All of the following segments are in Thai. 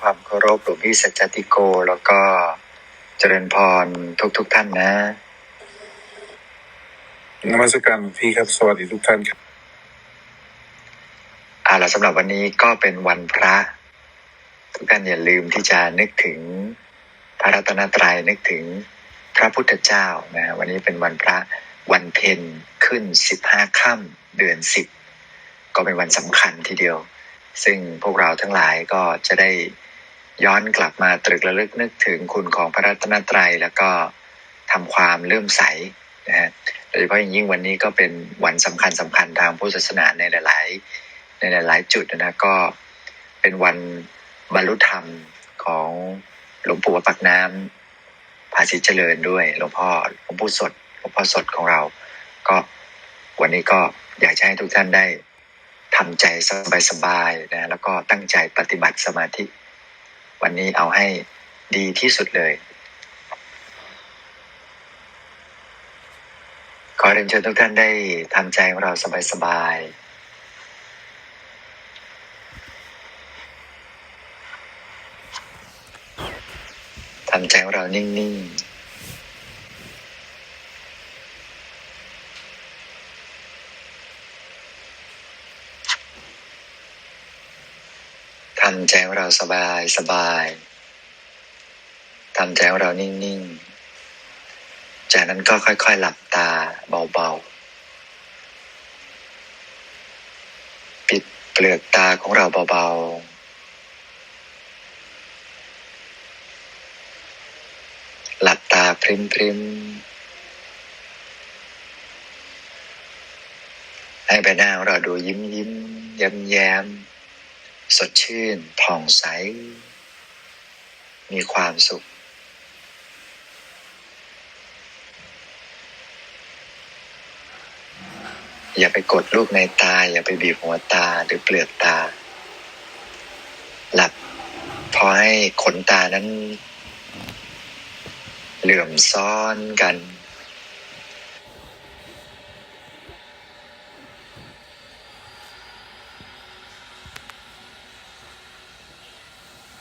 ความเคารพหลวงพี่สัจจติโก แล้วก็เจริญพรทุกทุกๆท่านนะนมัสการหลวงพี่ครับ สวัสดีทุกท่านครับเอาละสำหรับวันนี้ก็เป็นวันพระ ทุกท่านอย่าลืมที่จะนึกถึงพระรัตนตรัยนึกถึงพระพุทธเจ้านะวันนี้เป็นวันพระวันเพ็ญขึ้นสิบห้าค่ำเดือนสิบก็เป็นวันสำคัญทีเดียว ซึ่งพวกเราทั้งหลายก็จะได้ ย้อนกลับมาตรึกระลึกนึกถึงคุณของพระรัตนตรัย แล้วก็ทำความเลื่อมใสนะฮะโดยเฉพาะอย่างยิ่งวันนี้ก็เป็นวันสำคัญสำคัญทางพุทธศาสนาในหลาย ๆ ในหลาย ๆ จุดนะก็เป็นวันบรรลุธรรมของหลวงปู่วัดปักน้ำภาษีเจริญด้วยหลวงพ่อหลวงปู่สดหลวงพ่อสดของเรา ก็วันนี้ก็อยากจะให้ทุกท่านได้ทำใจสบายๆนะแล้วก็ตั้งใจปฏิบัติสมาธิ วันนี้เอาให้ดีที่สุดเลย ขอเรียนเชิญทุกท่านได้ทำใจของเราสบายๆทำใจของเรานิ่ง ๆ ทำใจของเราสบายสบายทำใจของเรานิ่ง ๆ จากนั้นก็ค่อย ๆ หลับตาเบา ๆ ปิดเปลือกตาของเราเบา ๆ หลับตาพริมพริมๆให้ใบหน้าของเราดูยิ้มยิ้มแย้มแย้ม สดชื่นผ่องใส มีความสุข อย่าไปกดลูกในตา อย่าไปบีบหัวตาหรือเปลือกตา หลับพอให้ขนตานั้น เหลื่อมซ้อนกัน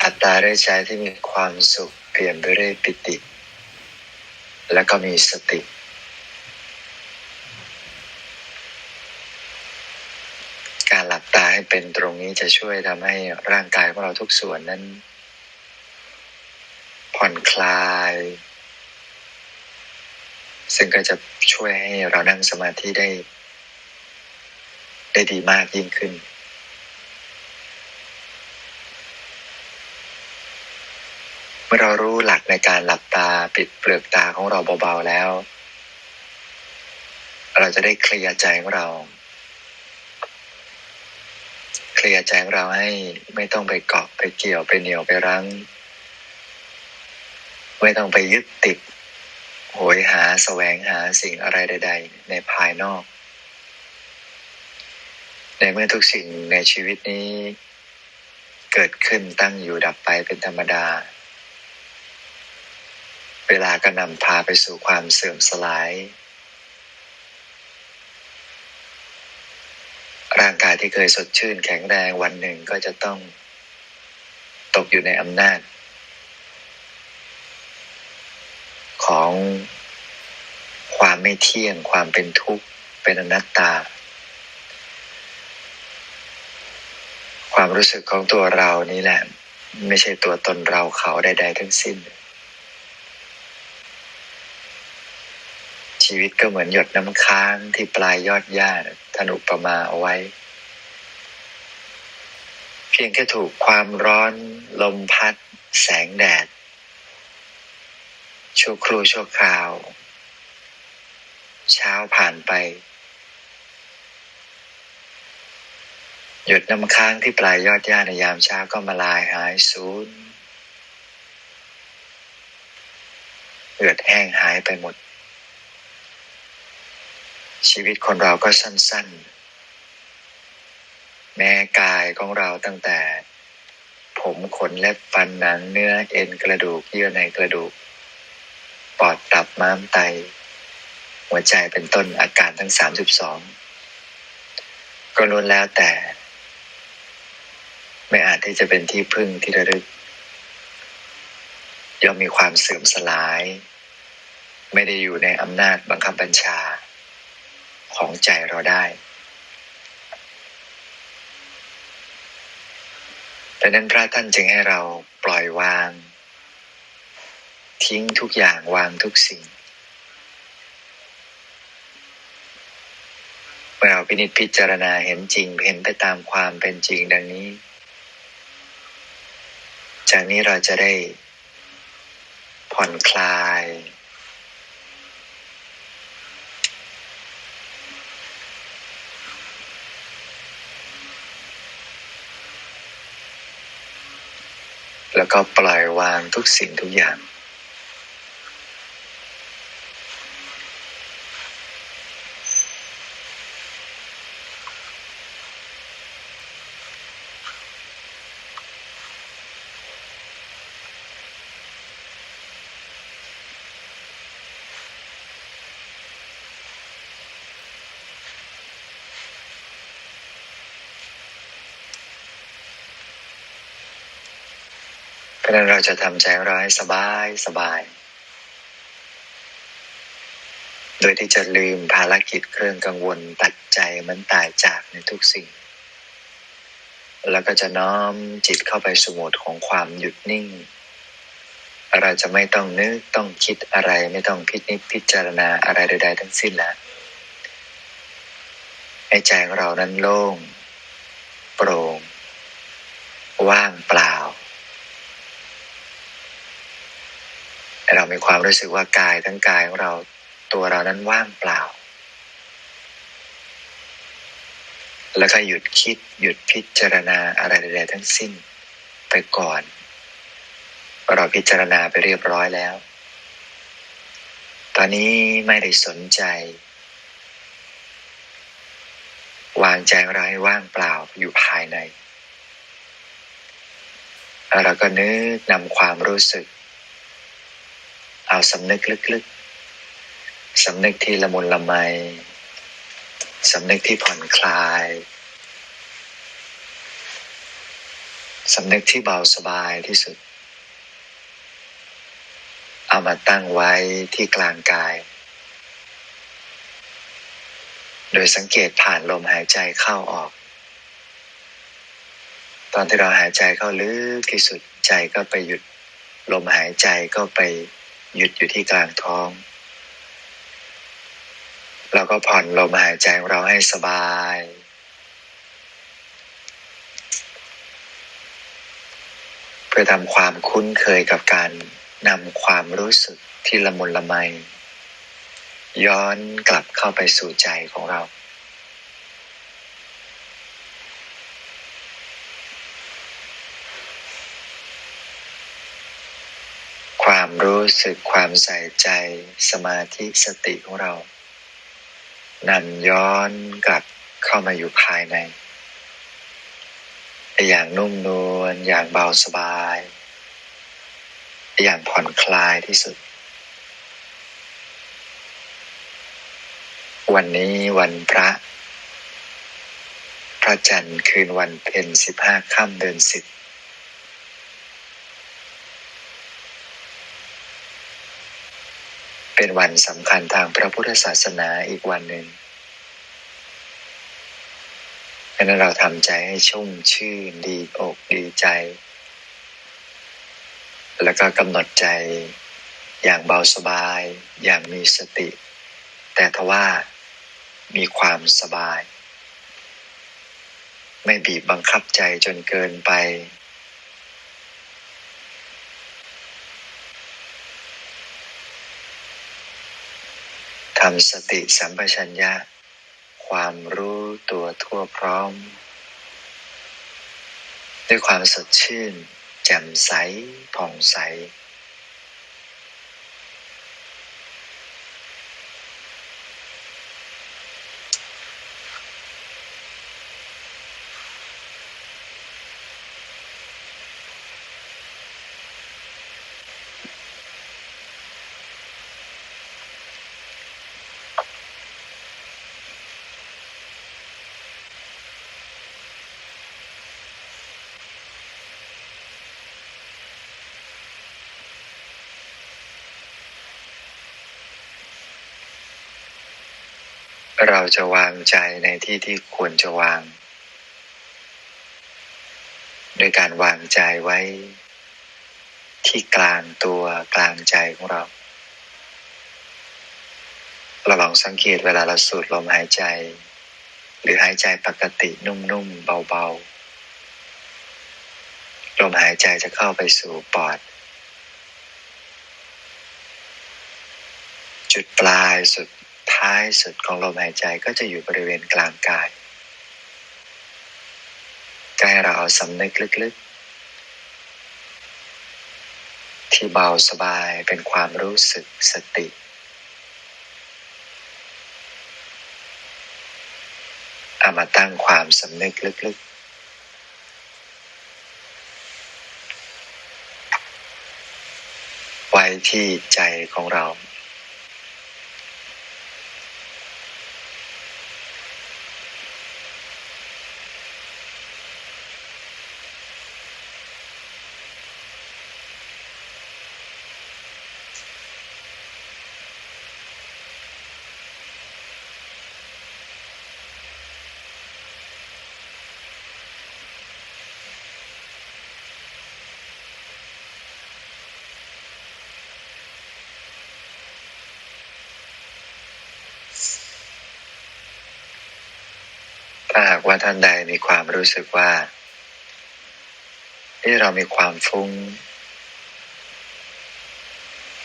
อัตราเรื่อยใจที่มีความสุขเปลี่ยนไปเรื่อยปิติ แล้วก็มีสติ การหลับตาให้เป็นตรงนี้จะช่วยทำให้ร่างกายของเราทุกส่วนนั้น ผ่อนคลาย ซึ่งก็จะช่วยให้เรานั่งสมาธิได้ ได้ดีมากยิ่งขึ้น มื่อเรารู้หลักในการหลับตาปิดเปลือกตาของเราเบาๆแล้ว เราจะได้เคลียร์ใจของเรา เคลียร์ใจของเราให้ไม่ต้องไปเกาะไปเกี่ยวไปเหนียวไปรั้ง ไม่ต้องไปยึดติดโหยหาแสวงหาสิ่งอะไรใด ๆ ในภายนอก ในเมื่อทุกสิ่งในชีวิตนี้ เกิดขึ้นตั้งอยู่ดับไปเป็นธรรมดา เวลาก็นำพาไปสู่ความเสื่อมสลาย ร่างกายที่เคยสดชื่นแข็งแรงวันหนึ่งก็จะต้อง ตกอยู่ในอำนาจ ของความไม่เที่ยงความเป็นทุกข์ เป็นอนัตตา ความรู้สึกของตัวเรานี่แหละ ไม่ใช่ตัวตนเราเขาใด ๆ ทั้งสิ้น ชีวิตก็เหมือนหยดน้ำค้างที่ปลายยอดหญ้าท่านอุปมาเอาไว้ เพียงแค่ถูกความร้อนลมพัด แสงแดดชั่วครู่ชั่วคราว เช้าผ่านไป หยดน้ำค้างที่ปลายยอดหญ้าในยามเช้าก็มาลายหายสูญเอือดแห้งหายไปหมด ชีวิตคนเราก็สั้น ๆ แม้กายของเราตั้งแต่ ผมขนเล็บฟันหนังเนื้อเอ็นกระดูกเยื่อในกระดูก ปอดตับม้ามไต หัวใจเป็นต้นอาการทั้งสามสิบสองก็ล้วนแล้วแต่ ไม่อาจที่จะเป็นที่พึ่งที่ระลึกย่อมมีความเสื่อมสลาย ไม่ได้อยู่ในอำนาจบังคับบัญชา ของใจเราได้ดังนั้นพระท่านจึงให้เราปล่อยวาง ทิ้งทุกอย่างวางทุกสิ่ง เมื่อเราพินิจพิจารณาเห็นจริงเห็นไปตามความเป็นจริงดังนี้ จากนี้เราจะได้ผ่อนคลาย ก็ปล่อยวางทุกสิ่งทุกอย่าง เพราะนั้นเราจะทำใจเราให้สบายสบาย โดยที่จะลืมภารกิจเครื่องกังวลตัดใจมันตายจากในทุกสิ่ง แล้วก็จะน้อมจิตเข้าไปสมุดของความหยุดนิ่ง เราจะไม่ต้องนึกต้องคิดอะไรไม่ต้องพิจิตพิจารณาอะไรใดๆทั้งสิ้นแล้วให้ใจของเรานั้นโล่ง โปร่ง ว่างเปล่า เรามีความรู้สึกว่ากายทั้งกายของเราตัวเรานั้นว่างเปล่า แล้วก็หยุดคิดหยุดพิจารณาอะไรใดๆทั้งสิ้นไปก่อน เราพิจารณาไปเรียบร้อยแล้ว ตอนนี้ไม่ได้สนใจ วางใจเราให้ว่างเปล่าอยู่ภายในแล้วเราก็นึกนำความรู้สึก เอาสำนึกลึกๆสำนึกที่ละมุนละไมสำนึกที่ผ่อนคลายสำนึกที่เบาสบายที่สุด เอามาตั้งไว้ที่กลางกาย โดยสังเกตผ่านลมหายใจเข้าออก ตอนที่เราหายใจเข้าลึกที่สุดใจก็ไปหยุด ลมหายใจก็ไป หยุดอยู่ที่กลางท้อง เราก็ผ่อนลมหายใจของเราให้สบาย เพื่อทำความคุ้นเคยกับการนำความรู้สึกที่ละมุนละไม ย้อนกลับเข้าไปสู่ใจของเรา ความรู้สึกความใส่ใจสมาธิสติของเรานำย้อนกลับเข้ามาอยู่ภายใน อย่างนุ่มนวลอย่างเบาสบาย อย่างผ่อนคลายที่สุด วันนี้วันพระ พระจันทร์คืนวันเพ็ญสิบห้าค่ำเดือนสิบ เป็นวันสำคัญทางพระพุทธศาสนาอีกวันหนึ่งดังนั้นเราทำใจให้ชุ่มชื่นดีอกดีใจ แล้วก็กำหนดใจอย่างเบาสบาย อย่างมีสติ แต่ทว่ามีความสบาย ไม่บีบบังคับใจจนเกินไปำสติสัมปชัญญะ ความรู้ตัวทั่วพร้อม ด้วยความสดชื่น แจ่มใสผ่องใส เราจะวางใจในที่ที่ควรจะวาง โดยการวางใจไว้ ที่กลางตัวกลางใจของเรา เราลองสังเกตเวลาเราสูดลมหายใจ หรือหายใจปกตินุ่มๆเบาๆลมหายใจจะเข้าไปสู่ปอด จุดปลายสุด ท้ายสุดของลมหายใจก็จะอยู่บริเวณกลางกายกายเราเอาสำนึกลึกๆ ที่เบาสบายเป็นความรู้สึกสติ เอามาตั้งความสำนึกลึกๆไว้ที่ใจของเรา ถ้าหากว่าท่านใดมีความรู้สึกว่า ที่เรามีความฟุ้ง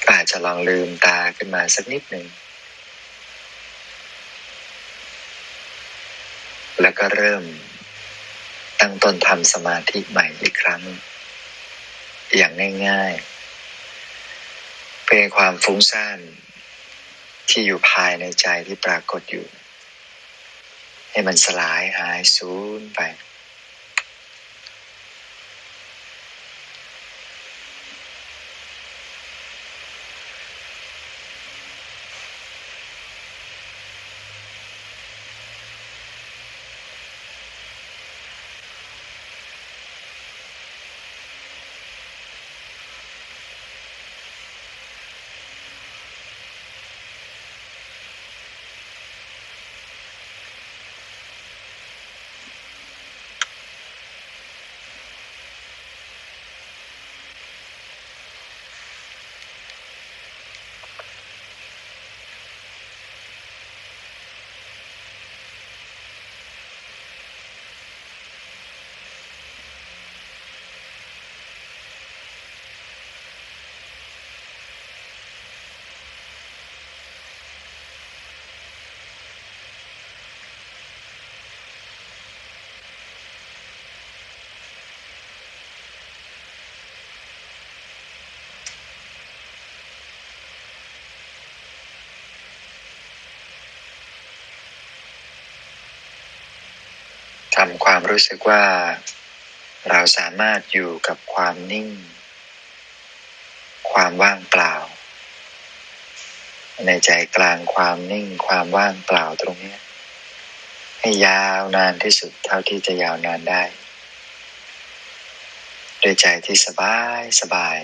ก็อาจจะลองลืมตาขึ้นมาสักนิดหนึ่ง แล้วก็เริ่มตั้งต้นทำสมาธิใหม่อีกครั้ง อย่างง่ายๆ เป็นความฟุ้งซ่านที่อยู่ภายในใจที่ปรากฏอยู่ ให้มันสลายหายสูญไป ทำความรู้สึกว่า เราสามารถอยู่กับความนิ่ง ความว่างเปล่า ในใจกลางความนิ่งความว่างเปล่าตรงนี้ ให้ยาวนานที่สุดเท่าที่จะยาวนานได้ ด้วยใจที่สบายสบาย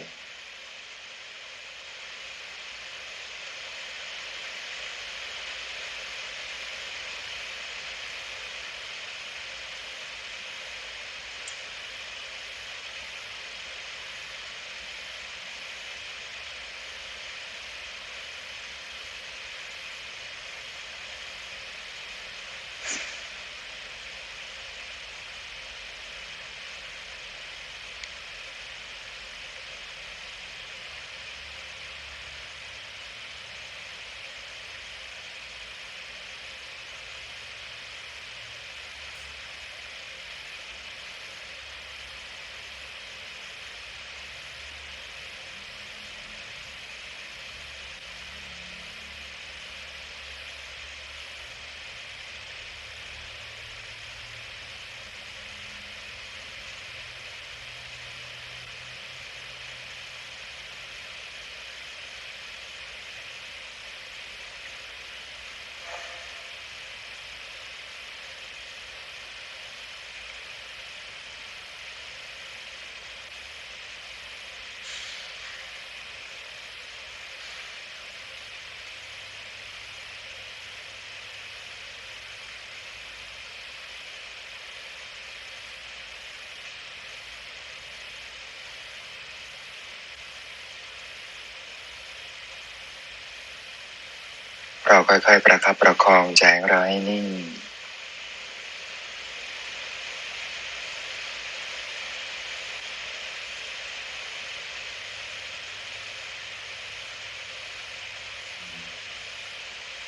เราค่อยๆ ประคับประคองใจของเราให้นิ่ง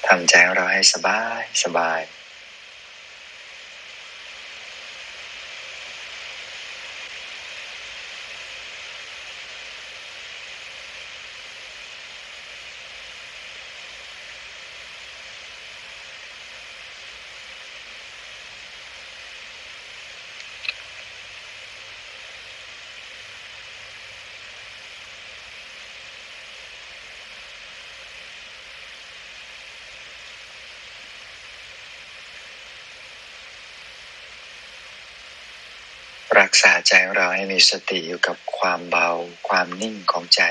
ทำใจของเราให้สบายสบาย รักษาใจของเราให้มีสติอยู่กับความเบาความนิ่งของใจ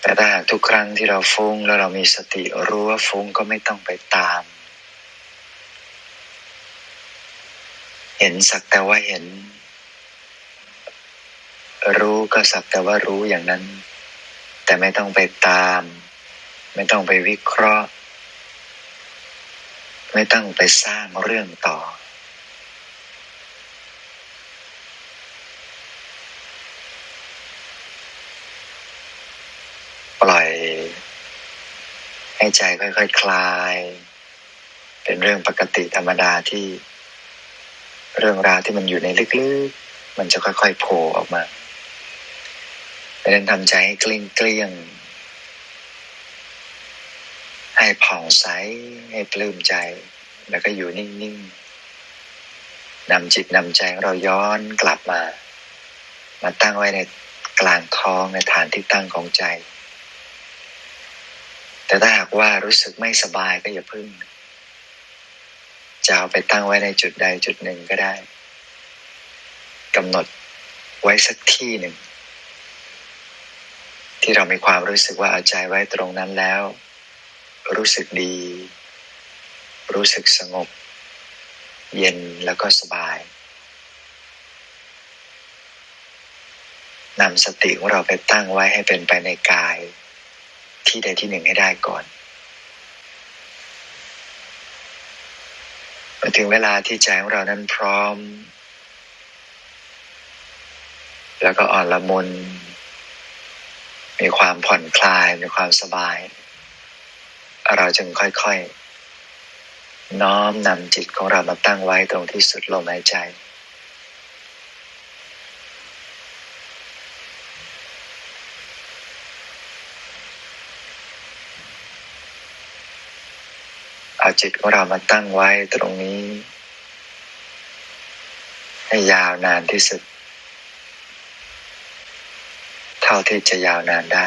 แต่ถ้าหากทุกครั้งที่เราฟุ้งแล้วเรามีสติรู้ว่าฟุ้งก็ไม่ต้องไปตาม เห็นสักแต่ว่าเห็น รู้ก็สักแต่ว่ารู้อย่างนั้น แต่ไม่ต้องไปตาม ไม่ต้องไปวิเคราะห์ ไม่ต้องไปสร้างเรื่องต่อ ปล่อย ให้ใจค่อยๆคคลาย เป็นเรื่องปกติธรรมดาที่ เรื่องราวที่มันอยู่ในลึกๆ มันจะค่อยๆโผล่ออกมาดังนั้นทำใจให้กลี้งเกลี้ยงๆให้ผ่องใส ให้ปลื้มใจ แล้วก็อยู่นิ่งๆนำจิตนำใจเราย้อนกลับมา มาตั้งไว้ในกลางท้องในฐานที่ตั้งของใจ แต่ถ้าหากว่ารู้สึกไม่สบายก็อย่าพึ่ง จะเอาไปตั้งไว้ในจุดใดจุดหนึ่งก็ได้กำหนดไว้สักที่หนึ่ง ที่เรามีความรู้สึกว่าเอาใจไว้ตรงนั้นแล้ว รู้สึกดี รู้สึกสงบ เย็นแล้วก็สบายนำสติของเราไปตั้งไว้ให้เป็นไปในกาย ที่ใดที่หนึ่งให้ได้ก่อนมาถึงเวลาที่ใจของเรานั้นพร้อม แล้วก็อ่อนละมุน มีความผ่อนคลาย มีความสบาย เราจึงค่อยๆ น้อมนำจิตของเรามาตั้งไว้ตรงที่สุดลมหายใจ เอาจิตของเรามาตั้งไว้ตรงนี้ ให้ยาวนานที่สุด เท่าที่จะยาวนานได้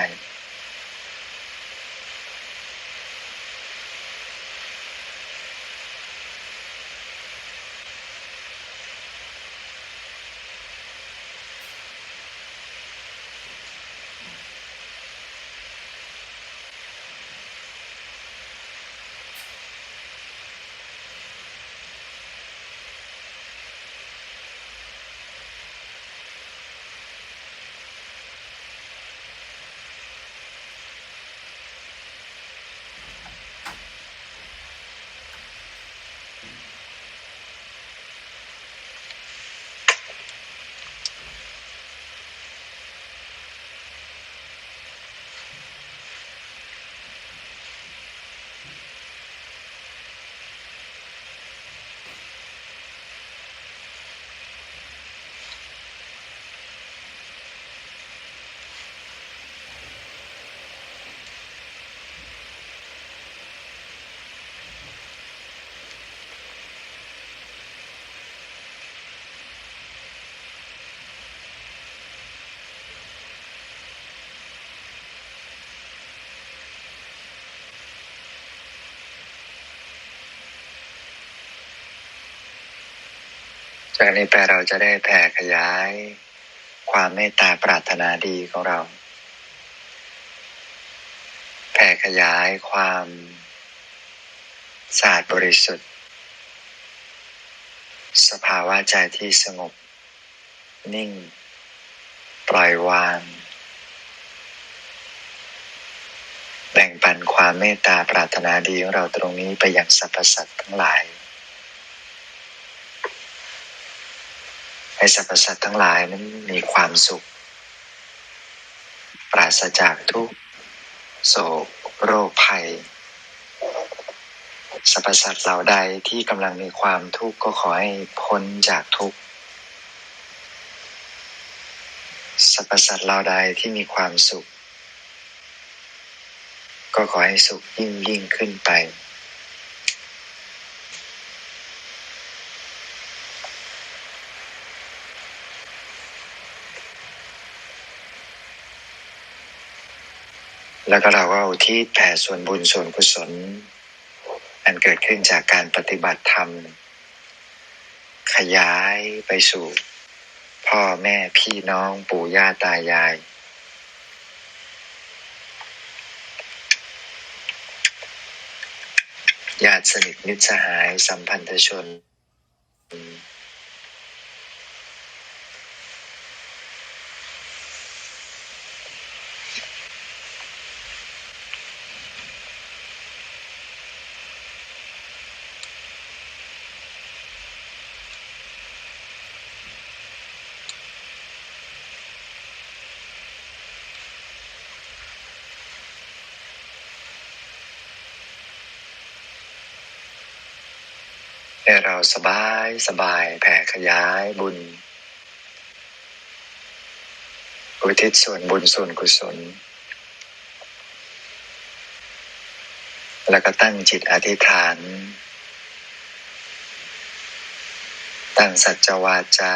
จากนี้ไปเราจะได้แผ่ขยาย ความเมตตาปรารถนาดีของเรา แผ่ขยายความสะอาดบริสุทธิ์ สภาวะใจที่สงบ นิ่ง ปล่อยวาง แบ่งปันความเมตตาปรารถนาดีของเราตรงนี้ไปยังสรรพสัตว์ทั้งหลาย ให้สรรพสัตว์ทั้งหลายนั้นมีความสุข ปราศจากทุกโศกโรคภัยสรรพสัตว์เหล่าใดที่กำลังมีความทุกข์ก็ขอให้พ้นจากทุกข์สรรพสัตว์เหล่าใดที่มีความสุข ก็ขอให้สุขยิ่งยิ่งขึ้นไป แล้วก็เราก็อุทิศแผ่ส่วนบุญส่วนกุศล อันเกิดขึ้นจากการปฏิบัติธรรม ขยายไปสู่ พ่อแม่พี่น้องปู่ย่าตายาย ญาติสนิทมิตรสหายสัมพันธชน ให้เราสบายสบายแผ่ขยายบุญ อุทิศส่วนบุญส่วนกุศล แล้วก็ตั้งจิตอธิษฐาน ตั้งสัจวาจา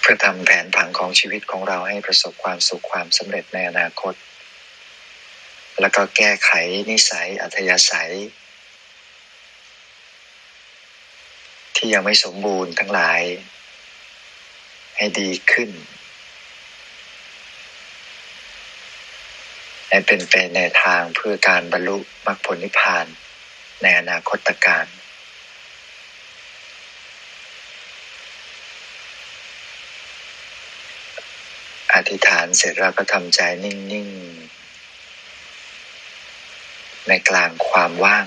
เพื่อทำแผนผังของชีวิตของเราให้ประสบความสุขความสำเร็จในอนาคต แล้วก็แก้ไขนิสัยอัธยาศัย ที่ยังไม่สมบูรณ์ทั้งหลาย ให้ดีขึ้นให้เป็นไปในทางเพื่อการบรรลุมรรคผลนิพพานในอนาคตการอธิษฐานเสร็จแล้วก็ทำใจนิ่ง ๆ ในกลางความว่าง